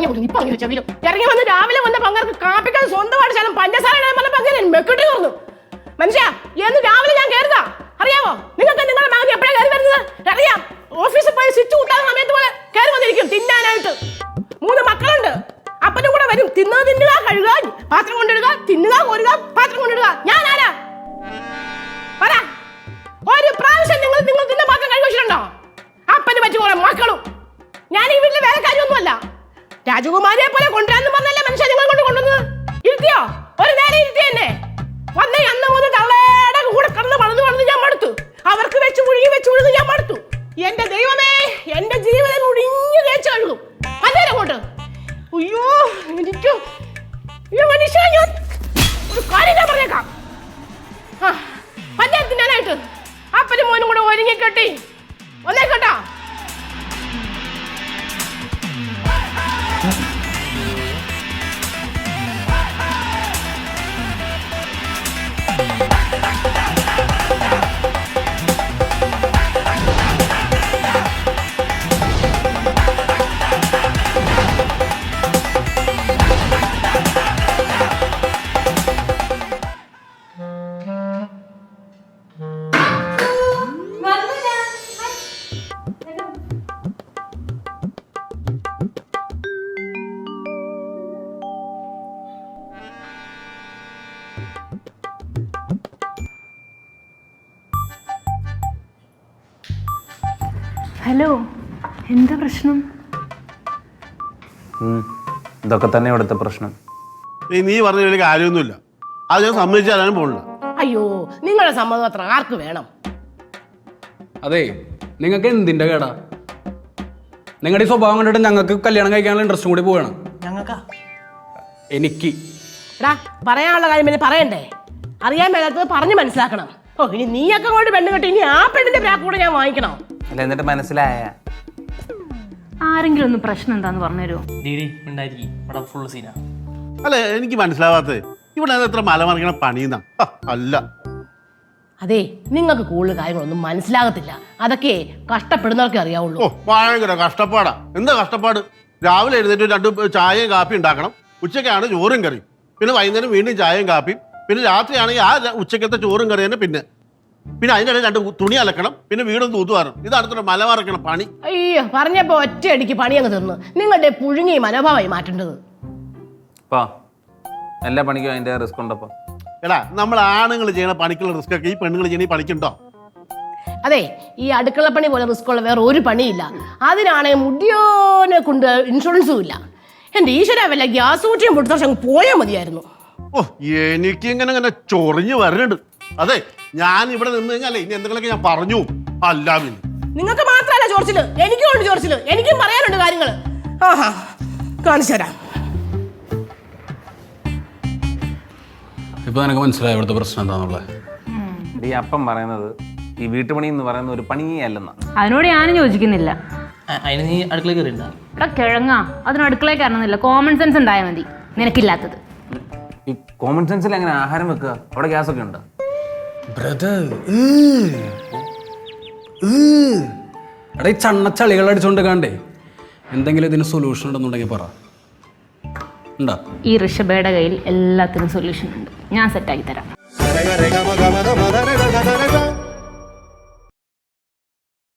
പറഞ്ഞു കൊടുക്കും ഇപ്പൊ അങ്ങനെ ചെവിലും ഇറങ്ങി വന്ന് രാവിലെ വന്ന പങ്കർക്ക് കാപ്പിക്കാൻ സ്വന്തമായിട്ട് ശാലം പഞ്ചസാര ഇടാൻ പറഞ്ഞ പങ്കര മെക്കിട്ടി തുറന്നു മനുഷ്യ എന്ന് രാവിലെ ഞാൻ കയറുതാ അറിയാമോ നിങ്ങൾക്ക് നിങ്ങളുടെ മകൻ എപ്പോഴാണ് കയറി വരുന്നത്? അറിയാം. ഓഫീസിൽ പോയി സ്വിച്ച് കൂട്ടാൻ സമയത്ത് പോലെ കയറി വന്നിരിക്കും തിന്നാനായിട്ട്. മൂന്ന് മക്കളുണ്ട്. അപ്പനും കൂടെ വരും. തിന്നത് തിന്നുക കഴുകുക പാത്രം കൊണ്ടിടുക തിന്നുക കോരുക പാത്രം കൊണ്ടിടുക. ഞാൻ ആരാ? പറ. ഒരു പ്രാവശ്യം നിങ്ങൾ നിങ്ങൾ തിന്ന പാത്രം കഴുകി വെച്ചിട്ടുണ്ടോ? അപ്പന് പറ്റി പോലെ മക്കളും. ഞാൻ ഈ വീട്ടിലെ വേലക്കാരിയൊന്നുമല്ല. രാജകുമാരിയെ പോലെ കൊണ്ടുവരാന്ന് പറഞ്ഞല്ലേ മനുഷ്യ നിങ്ങൾ കൊണ്ട് കൊണ്ടുവന്നത്? ഇരുത്തിയോ? ഒരു നേരം ഇരുത്തി തന്നെ വന്ന അന്ന് മുതൽ തള്ളയുടെ കൂടെ കടന്ന് വളർന്ന് വളർന്ന് ഞാൻ മടുത്തു. അവർക്ക് വെച്ച് മുഴുകി വെച്ച് മുഴുകി ഞാൻ മടുത്തു. എന്റെ ദൈവമേ എന്റെ ജീവിതം മുടിഞ്ഞു തേച്ച് കഴുകും. അന്നേരം കൊണ്ട്. അയ്യോ എനിക്ക്. ഈ മനുഷ്യ ഞാൻ ഒരു കാര്യം ഞാൻ പറഞ്ഞേക്കാം. ആ, പഞ്ചായത്ത് തിന്നാനായിട്ട്. അപ്പനും മോനും കൂടെ ഒരുങ്ങി കെട്ടി. ഒന്നേ ഹലോ എന്താ പ്രശ്നം. ഇതൊക്കെ തന്നെ ഇവിടുത്തെ പ്രശ്നം. നീ പറഞ്ഞ വലിയ കാര്യമൊന്നുമില്ല. അത് ഞാൻ സമ്മതിച്ചാലും പോണില്ല അയ്യോ നിങ്ങളെ സമ്മതം അത്ര ആർക്ക് വേണം? അതെ നിങ്ങൾക്ക് എന്തിന്റെ കേടാ? നിങ്ങളുടെ ഈ സ്വഭാവം കണ്ടിട്ട് ഞങ്ങൾക്ക് കല്യാണം കഴിക്കാനുള്ള ഇൻട്രസ്റ്റും കൂടി പോവുകയാണ് ഞങ്ങൾക്കാ? എനിക്ക്. എടാ പറയാനുള്ള കാര്യം പിന്നെ പറയണ്ടേ? അറിയാൻ മേലാത്തത് പറഞ്ഞ് മനസ്സിലാക്കണം. ഓ ഇനി നീയൊക്കെ കൊണ്ട് പെണ്ണ് കെട്ടി ഇനി ആ പെണ്ണിന്റെ ബാക്ക് കൂടെ ഞാൻ വാങ്ങിക്കണം. അല്ല എന്നിട്ട് മനസ്സിലായ? ആരെങ്കിലും ഒന്ന് പ്രശ്നം എന്താന്ന് പറഞ്ഞുതരുമോ ഡീഡി ഉണ്ടായിരിക്കും ഇവിടെ ഫുൾ സീനാ അല്ല എനിക്ക് മനസ്സിലാവാത്തത്. ഇവിടെ അത് എത്ര മലമറിക്കണ പണിയുന്ന അല്ല. അതെ നിങ്ങൾക്ക് കൂടുതൽ കാര്യങ്ങളൊന്നും മനസ്സിലാകത്തില്ല. അതൊക്കെ കഷ്ടപ്പെടുന്നവർക്ക് അറിയാവുള്ളൂ. ഓ ഭയങ്കര കഷ്ടപ്പാടാ. എന്താ കഷ്ടപ്പാട്? രാവിലെ എഴുന്നേറ്റ് രണ്ട് ചായയും കാപ്പി ഉണ്ടാക്കണം. ഉച്ചയ്ക്കാണ് ചോറും കറിയും. പിന്നെ വൈകുന്നേരം വീണ്ടും ചായയും കാപ്പിയും. പിന്നെ രാത്രിയാണെങ്കിൽ ആ ഉച്ചക്കത്തെ ചോറും കറി തന്നെ പിന്നെ. പിന്നെ അതിനിടെ രണ്ട് തുണി അലക്കണം പിന്നെ വീടും തൂത്തുവാറും ഇതാണ് ഇത്ര മലമറക്കണം പണി. അയ്യോ പറഞ്ഞപ്പോ ഒറ്റയടിക്ക് പണി അങ്ങ് തിന്നു നിങ്ങളുടെ പുഴുങ്ങി മനോഭാവമായി മാറ്റേണ്ടത്. എല്ലാ പണിക്കും അതിന്റെ റിസ്ക് ഉണ്ടപ്പോ. എടാ നമ്മൾ ആണുങ്ങൾ ചെയ്യണ പണിക്കുള്ള റിസ്ക് ഒക്കെ ഈ പെണ്ണുങ്ങൾ ചെയ്യണ ഈ പണിക്കുണ്ടോ? അതെ ഈ അടുക്കള പണി പോലെ റിസ്ക് ഉള്ള വേറെ ഒരു പണിയില്ല. അതിനാണെ മുടിയോനെ കൊണ്ട് ഇൻഷുറൻസും ഇല്ല. എന്റെ ഈശ്വര വല്ല ഗ്യാസ് കൂട്ടിയും പൊടുത്തോഷം പോയാൽ മതിയായിരുന്നു. ഓ എനിക്ക് ഇങ്ങനെ ഇങ്ങനെ ചൊറിഞ്ഞു വരുന്നുണ്ട് അതെ ഞാൻ ഇവിടെ നിന്ന് കഴിഞ്ഞാലേ ഇനി എന്തെങ്കിലുമൊക്കെ ഞാൻ പറഞ്ഞു. അല്ല പിന്നെ നിങ്ങൾക്ക് മാത്രമല്ല ജോർജിൽ. എനിക്കും ഉണ്ട് ജോർജിൽ എനിക്കും പറയാനുണ്ട് കാര്യങ്ങൾ ആഹാ കാണിച്ചു തരാം. ഇപ്പൊ നിനക്ക് മനസ്സിലായി ഇവിടുത്തെ പ്രശ്നം എന്താന്നുള്ളത്? ഈ അപ്പം പറയുന്നത് ഈ വീട്ടുപണി എന്ന് പറയുന്ന ഒരു പണിയേ അല്ലെന്നാ അതിനോട് ഞാനും യോജിക്കുന്നില്ല. അതിന് നീ അടുക്കള കയറിയിട്ടുണ്ടാ എടാ കിഴങ്ങാ. അതിന് അടുക്കളയിൽ കയറണമെന്നില്ല. കോമൺ സെൻസ് ഉണ്ടായാൽ മതി. നിനക്കില്ലാത്തത്. ഈ കോമൺ സെൻസിൽ എങ്ങനെ ആഹാരം വെക്കുക? അവിടെ ഗ്യാസ് ഒക്കെ ഉണ്ട്? ബ്രദർ എടാ ഈ ചണ്ണച്ചളികൾ ചളികൾ അടിച്ചോണ്ട് കണ്ടേ എന്തെങ്കിലും ഇതിന് സൊല്യൂഷൻ ഉണ്ടെന്നുണ്ടെങ്കിൽ പറ. ഉണ്ടോ? ഈ ഋഷഭയുടെ കയ്യിൽ എല്ലാത്തിനും സൊല്യൂഷൻ ഉണ്ട്. ഞാൻ സെറ്റാക്കി തരാം.